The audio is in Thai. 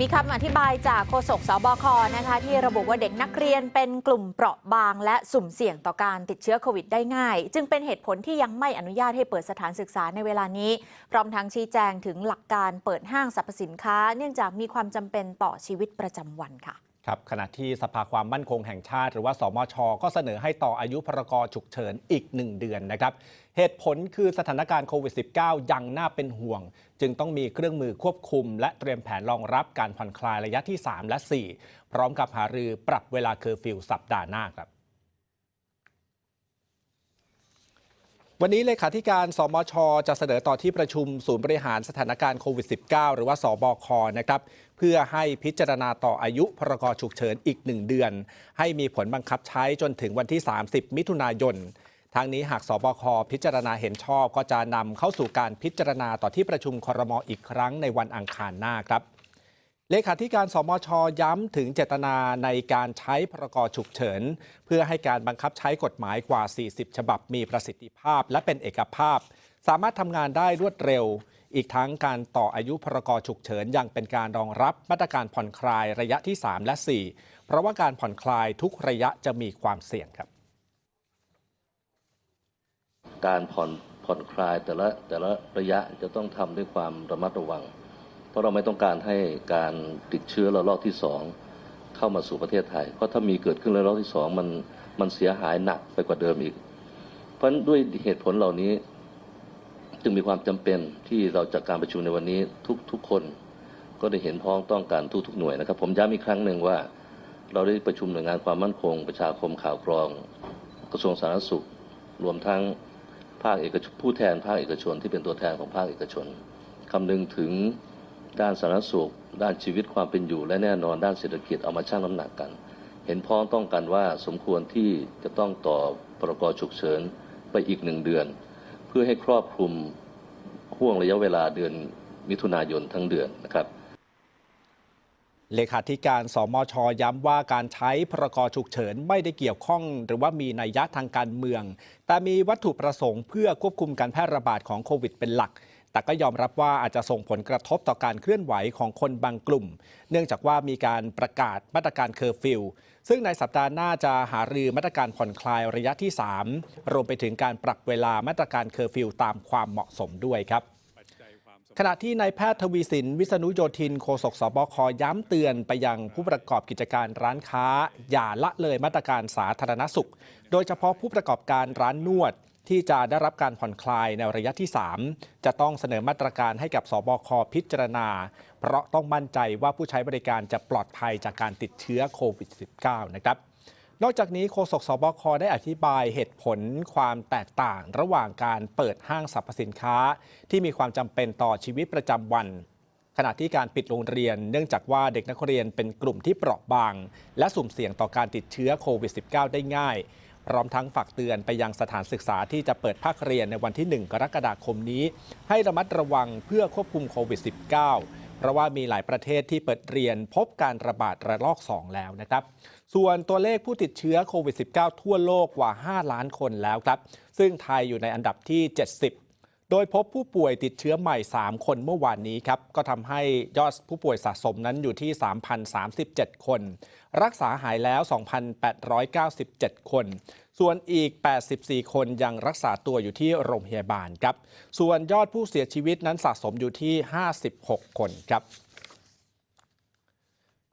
มีคำอธิบายจากโฆษกสบคนะคะที่ระบุว่าเด็กนักเรียนเป็นกลุ่มเปราะบาง และสุ่มเสี่ยงต่อการติดเชื้อโควิดได้ง่าย จึงเป็นเหตุผลที่ยังไม่อนุญาตให้เปิดสถานศึกษาในเวลานี้ พร้อมทั้งชี้แจงถึงหลักการเปิดห้างสรรพสินค้า เนื่องจากมีความจำเป็นต่อชีวิตประจำวันค่ะ ครับขณะที่สภาความมั่นคงแห่งชาติ หรือว่าสมช ก็เสนอให้ต่ออายุพรกฉุกเฉินอีก 1 เดือนนะครับ เหตุผลคือสถานการณ์โควิด -19 ยังน่าเป็นห่วง จึงต้องมีเครื่องมือควบคุม และเตรียมแผนรองรับการผ่อนคลายระยะที่ 3 และ 4 พร้อมกับหารือปรับเวลาเคอร์ฟิวสัปดาห์หน้าครับ วันนี้เลขาธิการสมช จะเสนอต่อที่ประชุมศูนย์บริหารสถานการณ์โควิด -19 หรือว่าสบคนะครับเพื่อให้พิจารณาต่ออายุพรกฉุกเฉินอีก 1 เดือน ให้มีผลบังคับใช้จนถึงวันที่ 30 มิถุนายนทางนี้หากสบคพิจารณาเห็นชอบก็จะนำเข้าสู่การพิจารณาต่อที่ประชุมครมอีกครั้งในวันอังคารหน้าครับ เลขาธิการสมชย้ำถึงเจตนาในการใช้พรกฉุกเฉิน เพื่อให้การบังคับใช้กฎหมายกว่า 40 ฉบับมีประสิทธิภาพและเป็นเอกภาพ สามารถทำงานได้รวดเร็ว อีกทั้งการต่ออายุพรกฉุกเฉินยังเป็นการรองรับมาตรการผ่อนคลายระยะที่ 3 และ 4 เพราะว่าการผ่อนคลายทุกระยะจะมีความเสี่ยงครับ การผ่อนผ่อนคลายแต่ละแต่ละระยะจะต้องทำด้วยความระมัดระวัง ราะเราไม่ต้องการให้การติดเชื้อระลอกที่สองเข้ามาสู่ประเทศไทย เพราะถ้ามีเกิดขึ้นระลอกที่สองมันมันเสียหายหนักไปกว่าเดิมอีก เพราะด้วยเหตุผลเหล่านี้ จึงมีความจำเป็นที่เราจากการประชุมในวันนี้ทุกทุกคนก็ได้เห็นพ้องต้องการทุกทุกหน่วยนะครับ ผมย้ำอีกครั้งหนึ่งว่า เราได้ประชุมหน่วยงานความมั่นคง ประชาคมข่าวกรอง กระทรวงสาธารณสุข รวมทั้งภาคเอกชนผู้แทนภาคเอกชนที่เป็นตัวแทนของภาคเอกชนคำนึงถึง ด้านสาธารณสุข ด้านชีวิตความเป็นอยู่ และแน่นอนด้านเศรษฐกิจเอามาชั่งน้ำหนักกัน เห็นพ้องต้องกันว่าสมควรที่จะต้องต่อพรกฉุกเฉินไปอีกหนึ่งเดือน เพื่อให้ครอบคลุมห่วงระยะเวลาเดือนมิถุนายนทั้งเดือนนะครับเลขาธิการสมชย้ำว่าการใช้พรกฉุกเฉินไม่ได้เกี่ยวข้อง หรือว่ามีนัยยะทางการเมือง แต่มีวัตถุประสงค์เพื่อควบคุมการแพร่ระบาดของโควิดเป็นหลัก แต่ก็ยอมรับว่าอาจจะส่งผลกระทบต่อการเคลื่อนไหวของคนบางกลุ่ม เนื่องจากว่ามีการประกาศมาตรการเคอร์ฟิวซึ่งในสัปดาห์หน้าจะหารือมาตรการผ่อนคลายระยะที่ 3 รวมไปถึงการปรับเวลามาตรการเคอร์ฟิวตามความเหมาะสมด้วยครับขณะที่นายแพทย์ทวีสิน วิษณุโยธินโฆษกสบคย้ำเตือนไปยังผู้ประกอบกิจการร้านค้า อย่าละเลยมาตรการสาธารณสุข โดยเฉพาะผู้ประกอบการร้านนวด ที่จะได้รับการผ่อนคลายในระยะที่ 3 จะต้องเสนอมาตรการให้กับสบคพิจารณา เพราะต้องมั่นใจว่าผู้ใช้บริการจะปลอดภัยจากการติดเชื้อโควิด -19 นะครับนอกจากนี้โฆษกสบคได้อธิบายเหตุผลความแตกต่างระหว่างการเปิดห้างสรรพสินค้า ที่มีความจำเป็นต่อชีวิตประจำวัน ขณะที่การปิดโรงเรียน เนื่องจากว่าเด็กนักเรียนเป็นกลุ่มที่เปราะบาง และสุ่มเสี่ยงต่อการติดเชื้อโควิด -19 ได้ง่าย พร้อมทั้งฝากเตือนไปยังสถานศึกษาที่จะเปิดภาคเรียนในวันที่ 1 กรกฎาคมนี้ ให้ระมัดระวังเพื่อควบคุมโควิด -19 เพราะว่ามีหลายประเทศที่เปิดเรียนพบการระบาดระลอก 2 แล้วนะครับ ส่วนตัวเลขผู้ติดเชื้อโควิด -19 ทั่วโลกกว่า 5 ล้านคนแล้วครับ ซึ่งไทยอยู่ในอันดับที่ 70 โดยพบผู้ป่วยติดเชื้อใหม่ 3 คนเมื่อวานนี้ครับ ก็ทำให้ยอดผู้ป่วยสะสมนั้นอยู่ที่ 3,037 คน รักษาหายแล้ว 2,897 คน ส่วนอีก 84 คนยังรักษาตัวอยู่ที่โรงพยาบาลครับ ส่วนยอดผู้เสียชีวิตนั้นสะสมอยู่ที่ 56 คนครับ